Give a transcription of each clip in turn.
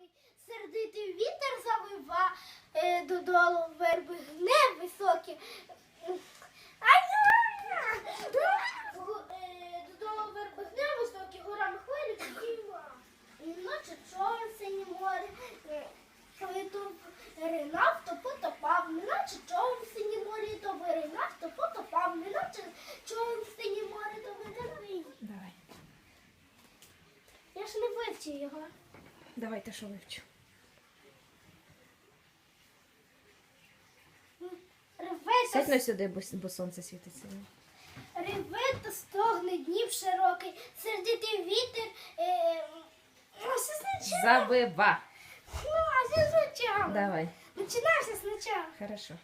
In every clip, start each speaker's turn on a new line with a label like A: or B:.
A: широкий, сердитий вітер завива, е, додолу верби гне високі. Додолу верби гне високі, горами хвилі підійма. Ночі човен синє море, то ринав, то потопав, неначе човен синє морі, то виринав, то потопав, неначе човен синє море, то.
B: Давай.
A: Я ж не вивчив його.
B: Давай те, що вивчу. Сядь на сюди, бо, бо сонце світиться.
A: реве та стогне днів широкий, сердитий вітер. Е, все спочатку.
B: Забива.
A: Ну, а все спочатку.
B: Давай.
A: Починався спочатку.
B: Хорошо.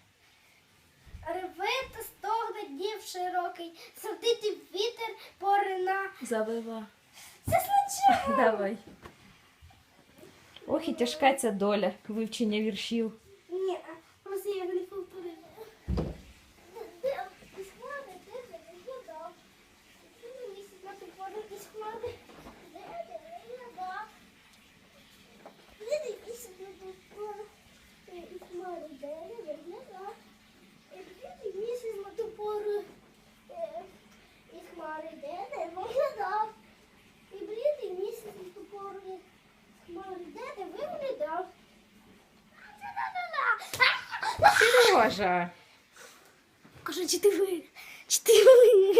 A: Реве та стогне днів широкий, сердитий вітер порина.
B: Забива.
A: Це спочатку.
B: Давай. Ох, і тяжка ця доля вивчення віршів.
A: Ні, просто я його не повторила. Де якісь хмари, де де я дав. Де місяць на прикладу якісь хмари.
B: Сережа.
A: Кажу, чи ти ви? Чи ти ви?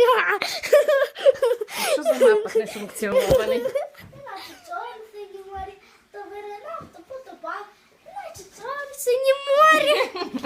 B: Що за напад нефункціонований?
A: Наче Значить, в синім морі, то виринав, то потопав. Значить, морі. То вир-